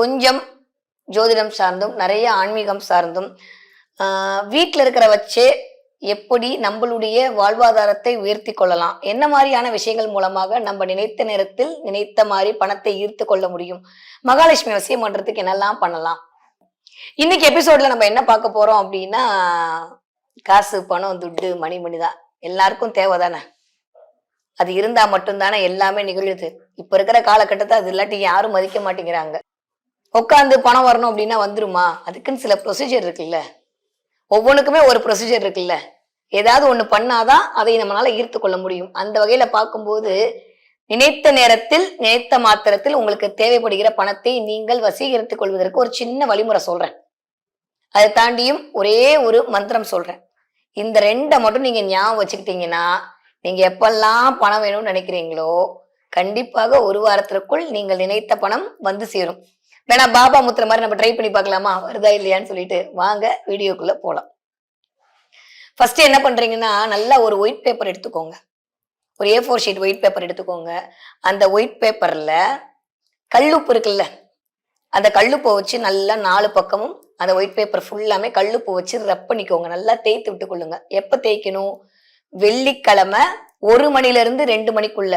கொஞ்சம் ஜோதிடம் சார்ந்தும் நிறைய ஆன்மீகம் சார்ந்தும் வீட்டில் இருக்கிற வச்சே எப்படி நம்மளுடைய வாழ்வாதாரத்தை உயர்த்தி கொள்ளலாம்? என்ன மாதிரியான விஷயங்கள் மூலமாக நம்ம நினைத்த நேரத்தில் நினைத்த மாதிரி பணத்தை ஈர்த்து கொள்ள முடியும்? மகாலட்சுமி வசியம் பண்றதுக்கு என்னெல்லாம் பண்ணலாம்? இன்னைக்கு எபிசோட்ல நம்ம என்ன பார்க்க போறோம் அப்படின்னா காசு பணம் துட்டு மணி மணி தான். எல்லாருக்கும் தேவை தானே? அது இருந்தா மட்டும்தானே எல்லாமே நிகழுது இப்ப இருக்கிற காலகட்டத்தை அது இல்லாட்டி யாரும் மதிக்க மாட்டேங்கிறாங்க. உட்காந்து பணம் வரணும் அப்படின்னா வந்துருமா? அதுக்குன்னு சில ப்ரொசீஜர் இருக்குல்ல. ஒவ்வொன்றுக்குமே ஒரு ப்ரொசீஜர் இருக்குல்ல. ஏதாவது ஒன்று பண்ணாதான் அதை நம்மளால ஈர்த்து கொள்ள முடியும். அந்த வகையில பார்க்கும்போது நினைத்த நேரத்தில் நினைத்த மாத்திரத்தில் உங்களுக்கு தேவைப்படுகிற பணத்தை நீங்கள் வசீகரித்துக் கொள்வதற்கு ஒரு சின்ன வழிமுறை சொல்றேன். அதை தாண்டியும் ஒரே ஒரு மந்திரம் சொல்றேன். இந்த ரெண்டை மட்டும் நீங்க ஞாபகம் வச்சுக்கிட்டீங்கன்னா நீங்க எப்பெல்லாம் பணம் வேணும்னு நினைக்கிறீங்களோ கண்டிப்பாக ஒரு வாரத்திற்குள் நீங்கள் நினைத்த பணம் வந்து சேரும். வேணா பாபா முத்துற மாதிரி நம்ம ட்ரை பண்ணி பார்க்கலாமா? வருதா இல்லையான்னு சொல்லிட்டு வாங்க வீடியோக்குள்ள போலாம். ஃபர்ஸ்ட் என்ன பண்றீங்கன்னா நல்லா ஒரு ஒயிட் பேப்பர் எடுத்துக்கோங்க. ஒரு A four sheet white paper எடுத்துக்கோங்க. அந்த ஒயிட் பேப்பர்ல கல்லுப்பு இருக்குல்ல அந்த கல்லுப்பை வச்சு நல்லா நாலு பக்கமும் அந்த ஒயிட் பேப்பர் ஃபுல்லாமே கல்லுப்பு வச்சு ரப் பண்ணிக்கோங்க. நல்லா தேய்த்து விட்டுக்கொள்ளுங்க. எப்ப தேய்க்கணும்? வெள்ளிக்கிழமை ஒரு மணில இருந்து ரெண்டு மணிக்குள்ள.